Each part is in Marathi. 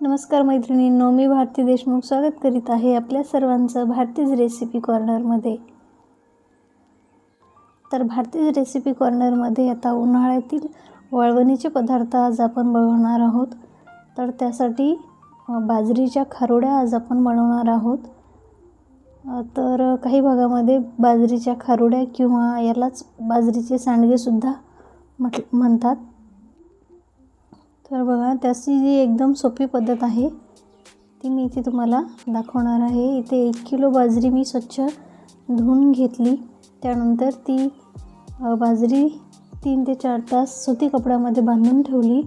नमस्कार मैत्रिणींनो मी भारती देशमुख स्वागत करीत आहे आपल्या सर्वांचं भारतीज रेसिपी कॉर्नरमध्ये तर भारतीज रेसिपी कॉर्नरमध्ये आता उन्हाळ्यातील वळवणीचे पदार्थ आज आपण बनवणार आहोत. तर त्यासाठी बाजरीच्या खारोड्या आज आपण बनवणार आहोत. तर काही भागामध्ये बाजरीच्या खारोड्या किंवा यालाच बाजरीचे सांडगेसुद्धा म्हट म्हणतात. तर बघा त्याची जी एकदम सोपी पद्धत आहे ती मी इथे तुम्हाला दाखवणार आहे. इथे एक किलो बाजरी मी स्वच्छ धुवून घेतली. त्यानंतर ती बाजरी तीन ते चार तास सुती कपड्यामध्ये बांधून ठेवली.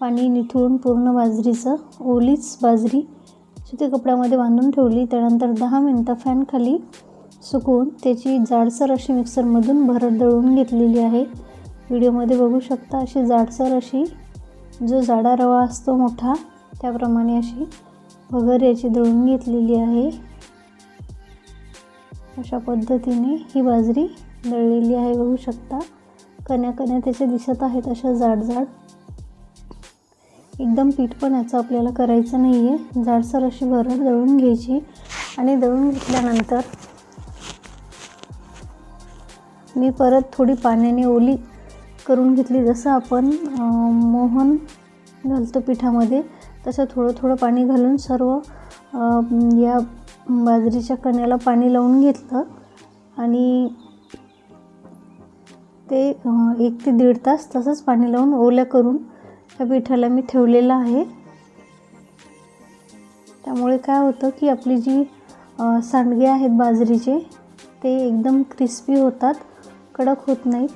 पाणी निथळून पूर्ण बाजरीचं ओलीच बाजरी सुती कपड्यामध्ये बांधून ठेवली. त्यानंतर दहा मिनटं फॅनखाली सुकवून त्याची जाडसर अशी मिक्सरमधून भरत दळून घेतलेली आहे. व्हिडिओमध्ये बघू शकता अशी जाडसर अशी जो जाडा रवा असतो मोठा त्याप्रमाणे अशी भगर याची दळून घेतलेली आहे. अशा पद्धतीने ही बाजरी दळलेली आहे बघू शकता. कण्या कण्या त्याचे दिसत आहेत अशा जाड जाड. एकदम पीठ पण याचं आपल्याला करायचं नाही आहे जाडसर अशी भरड दळून घ्यायची आणि दळून घेतल्यानंतर मी परत थोडी पाण्याने ओली करून घेतली. जसं आपण मोहन घालतो पिठामध्ये तसं थोडं थोडं पाणी घालून सर्व या बाजरीच्या कण्याला पाणी लावून घेतलं. आणि ते एक ते दीड तास तसंच पाणी लावून ओल्या करून त्या पिठाला मी ठेवलेलं आहे. त्यामुळे काय होतं की आपली जी सांडगे आहेत बाजरीचे ते एकदम क्रिस्पी होतात कडक होत नाहीत.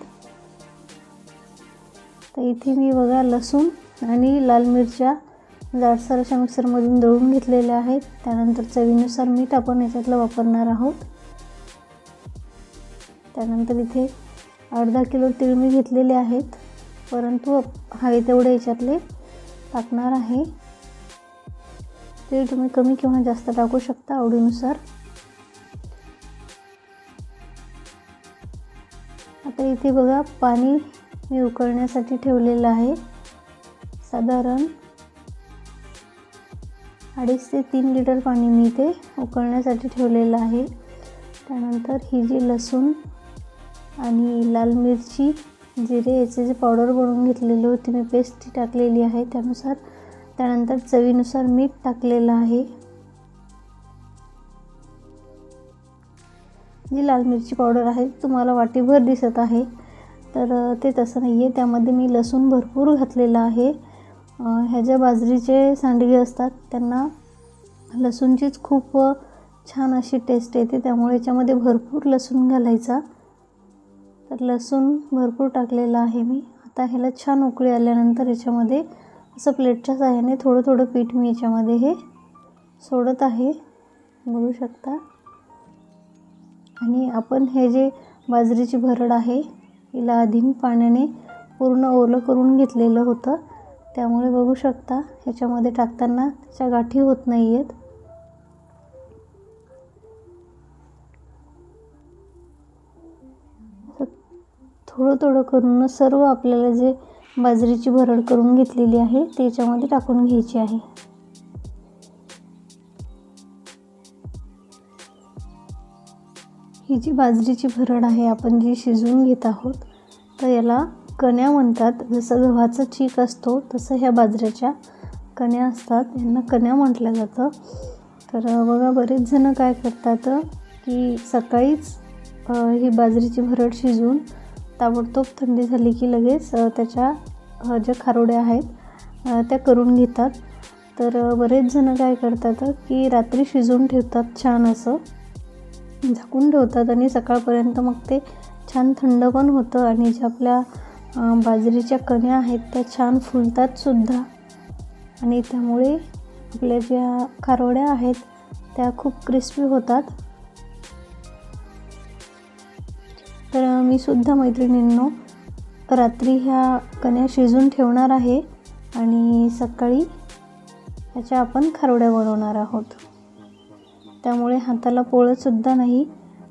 तर इथे मी बघा लसूण आणि लाल मिरच्या जाडसर अशा मिक्सरमधून दळून घेतलेल्या आहेत. त्यानंतर चवीनुसार मीठ आपण याच्यातलं वापरणार आहोत. त्यानंतर इथे अर्धा किलो तीळ मी घेतलेले आहेत. परंतु हवे तेवढे याच्यातले टाकणार आहे. तीळ तुम्ही कमी किंवा जास्त टाकू शकता आवडीनुसार. आता इथे बघा पाणी मी उकळण्यासाठी ठेवलेलं आहे. साधारण अडीच ते तीन लिटर पाणी मी इथे उकळण्यासाठी ठेवलेलं आहे. त्यानंतर ही जी लसूण आणि लाल मिरची जिरे याचे जे पावडर बनवून घेतलेली होती मी पेस्ट टाकलेली आहे त्यानुसार. त्यानंतर चवीनुसार मीठ टाकलेलं आहे. जी लाल मिरची पावडर आहे तुम्हाला वाटीभर दिसत आहे. तर ते तसं नाही आहे त्यामध्ये मी लसूण भरपूर घातलेलं आहे. ह्या ज्या बाजरीचे सांडगे असतात. त्यांना लसूणचीच खूप छान अशी टेस्ट येते. त्यामुळे याच्यामध्ये भरपूर लसूण घालायचा. तर लसूण भरपूर टाकलेलं आहे मी. आता ह्याला छान उकळी आल्यानंतर याच्यामध्ये असं प्लेटच्या साह्याने थोडं थोडं पीठ मी याच्यामध्ये हे सोडत आहे. बघू शकता. आणि आपण हे जे बाजरीची भरड आहे हिला आधी मी पाण्याने पूर्ण ओलं करून घेतलेलं होतं. त्यामुळे बघू शकता ह्याच्यामध्ये टाकताना त्याच्या गाठी होत नाही आहेत थोडं थोडं करून सर्व आपल्याला जे बाजरीची भरड करून घेतलेली आहे ते याच्यामध्ये टाकून घ्यायची आहे. ही जी बाजरीची भरड आहे आपण जी शिजवून घेत आहोत तर याला कण्या म्हणतात. जसं गव्हाचा चीक असतो तसं ह्या बाजऱ्याच्या कण्या असतात. यांना कण्या म्हटलं जातं. तर बघा बरेच जणं काय करतात की सकाळीच ही बाजरीची भरड शिजवून ताबडतोब थंडी झाली की लगेच त्याच्या ज्या खारोड्या आहेत त्या करून घेतात. तर बरेच जणं काय करतात की रात्री शिजवून ठेवतात छान असं. झाकून ठेवतात आणि सकाळपर्यंत मग ते छान थंड पण होतं. आणि ज्या आपल्या बाजरीच्या कण्या आहेत त्या छान फुलतात सुद्धा. आणि त्यामुळे आपल्या ज्या खारोड्या आहेत त्या खूप क्रिस्पी होतात. तर मी सुद्धा मैत्रिणींनो रात्री ह्या कण्या शिजून ठेवणार आहे. आणि सकाळी त्याच्या आपण खारोड्या बनवणार आहोत. त्यामुळे हाताला पोळतसुद्धा नाही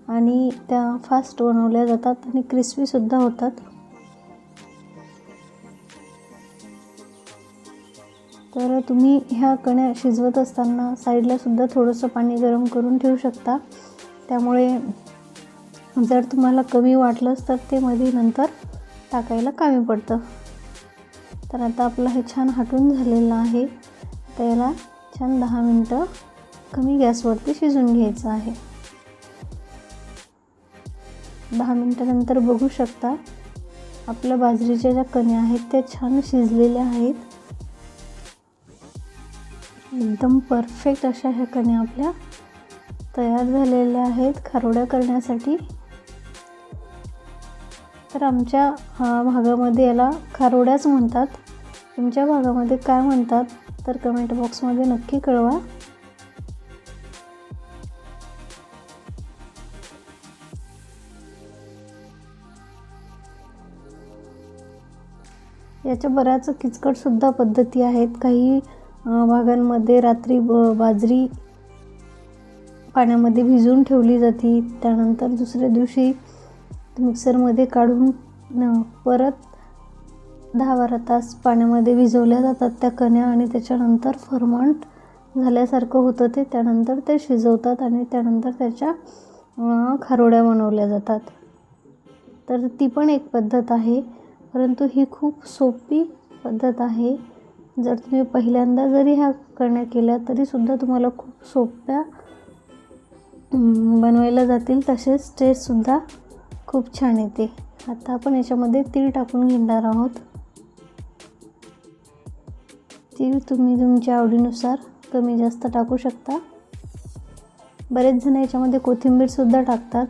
आणि त्या फास्ट बनवल्या जातात आणि क्रिस्पीसुद्धा होतात. तर तुम्ही ह्या कण्या शिजवत असताना साईडलासुद्धा थोडंसं पाणी गरम करून ठेवू शकता. त्यामुळे जर तुम्हाला कमी वाटलंच तर ते मध्ये नंतर टाकायला कमी पडतं. तर आता आपलं हे छान हटून झालेलं आहे. त्याला छान दहा मिनटं कमी गॅसवरती शिजून घ्यायचं आहे. दहा मिनटानंतर बघू शकता आपल्या बाजरीच्या ज्या कण्या आहेत त्या छान शिजलेल्या आहेत. एकदम परफेक्ट अशा ह्या कण्या आपल्या तयार झालेल्या आहेत खारोड्या करण्यासाठी. तर आमच्या भागामध्ये याला खारोड्याच म्हणतात. तुमच्या भागामध्ये काय म्हणतात तर कमेंट बॉक्समध्ये नक्की कळवा. याच्या बऱ्याच किचकटसुद्धा पद्धती आहेत. काही भागांमध्ये रात्री ब बाजरी पाण्यामध्ये भिजवून ठेवली जाते. त्यानंतर दुसऱ्या दिवशी मिक्सरमध्ये काढून परत दहा बारा तास पाण्यामध्ये भिजवल्या जातात त्या कण्या आणि त्याच्यानंतर फर्मंट झाल्यासारखं होतं ते. त्यानंतर ते शिजवतात आणि त्यानंतर त्याच्या खारोड्या बनवल्या जातात. तर ती पण एक पद्धत आहे. परंतु ही खूप सोपी पद्धत आहे. जर तुम्ही पहिल्यांदा जरी ह्या करण्या केल्या तरीसुद्धा तुम्हाला खूप सोप्या बनवायला जातील. तसेच टेस्टसुद्धा खूप छान येते. आता आपण याच्यामध्ये तीळ टाकून घेणार आहोत. तीळ तुम्ही तुमच्या आवडीनुसार कमी जास्त टाकू शकता. बरेच जण याच्यामध्ये कोथिंबीरसुद्धा टाकतात.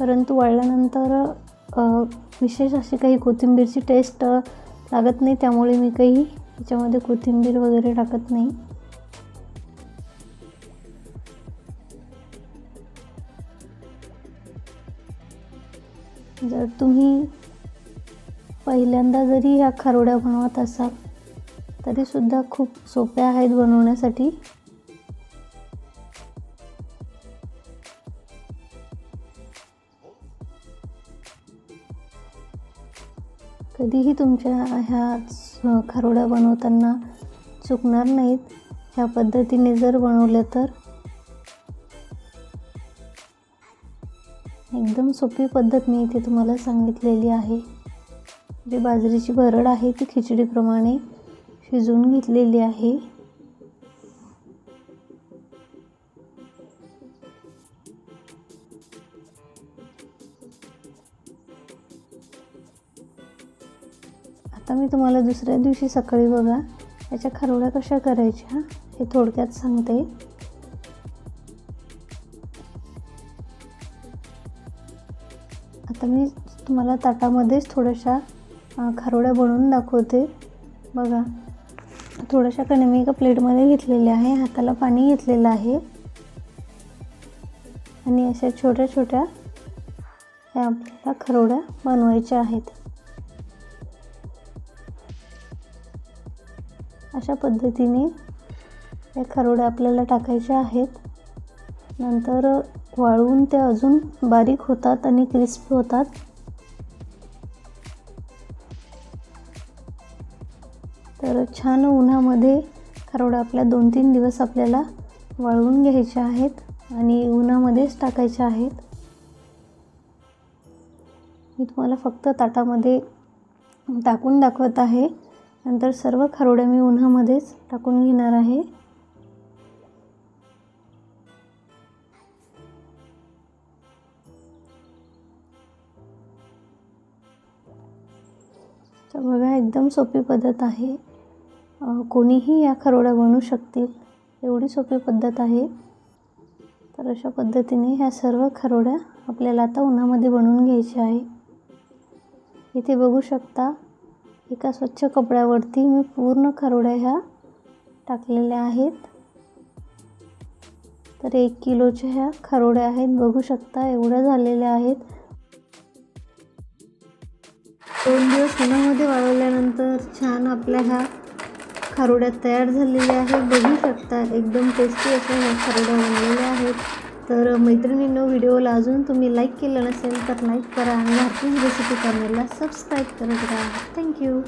परंतु वाळल्यानंतर विशेष अशी काही कोथिंबीरची टेस्ट लागत नाही त्यामुळे मी काही याच्यामध्ये कोथिंबीर वगैरे टाकत नाही. जर तुम्ही पहिल्यांदा जरी ह्या खारोड्या बनवत असाल तरीसुद्धा खूप सोप्या आहेत बनवण्यासाठी. कधीही तुमच्या ह्या खारोड्या बनवताना चुकणार नाहीत. ह्या पद्धतीने जर बनवल्या तर? एकदम सोपी पद्धत मी इथे तुम्हाला सांगितलेली आहे. जी बाजरीची भरड आहे ती खिचडीप्रमाणे शिजवून घेतलेली आहे. आता मी तुम्हाला दुसऱ्या दिवशी सकाळी बघा याच्या खरवड्या कशा करायच्या हे थोडक्यात सांगते. आता मी तुम्हाला ताटामध्येच थोड्याशा खरवड्या बनवून दाखवते. बघा थोड्याशा कणे मी एका प्लेटमध्ये घेतलेल्या आहे हाताला पाणी घेतलेलं आहे. आणि अशा छोट्या छोट्या ह्या आपल्याला खरोड्या बनवायच्या आहेत. अशा पद्धतीने या खरोड्या आपल्याला टाकायच्या आहेत. नंतर वाळवून ते अजून बारीक होतात आणि क्रिस्पी होतात. तर छान उन्हामध्ये खरोडा आपल्या दोन तीन दिवस आपल्याला वाळवून घ्यायच्या आहेत आणि उन्हामध्येच टाकायच्या आहेत. मी तुम्हाला फक्त ताटामध्ये टाकून दाखवत आहे. नंतर सर्व खारोड्या मी उन्हामध्येच टाकून घेणार आहे. तर बघा एकदम सोपी पद्धत आहे. कोणीही या खरोड्या बनवू शकतील एवढी सोपी पद्धत आहे. तर अशा पद्धतीने ह्या सर्व खरोड्या आपल्याला आता उन्हामध्ये बनवून घ्यायच्या आहे. इथे बघू शकता एका स्वच्छ कपड्यावरती मी पूर्ण खरोड्या ह्या टाकलेल्या आहेत. तर एक किलोच्या ह्या खरोड्या आहेत. बघू शकता एवढ्या झालेल्या आहेत. दोन दिवस उन्हामध्ये वाळवल्यानंतर छान आपल्या ह्या खारोड्या तयार झालेल्या आहेत. बघू शकता एकदम टेस्टी अशा ह्या खारोड्या बनलेल्या आहेत. तर मैत्रिणींनो व्हिडिओला अजून तुम्ही लाईक केलं नसेल तर लाईक करा आणि भारतीय रेसिपी चॅनलला सबस्क्राईब करत राहा. थँक्यू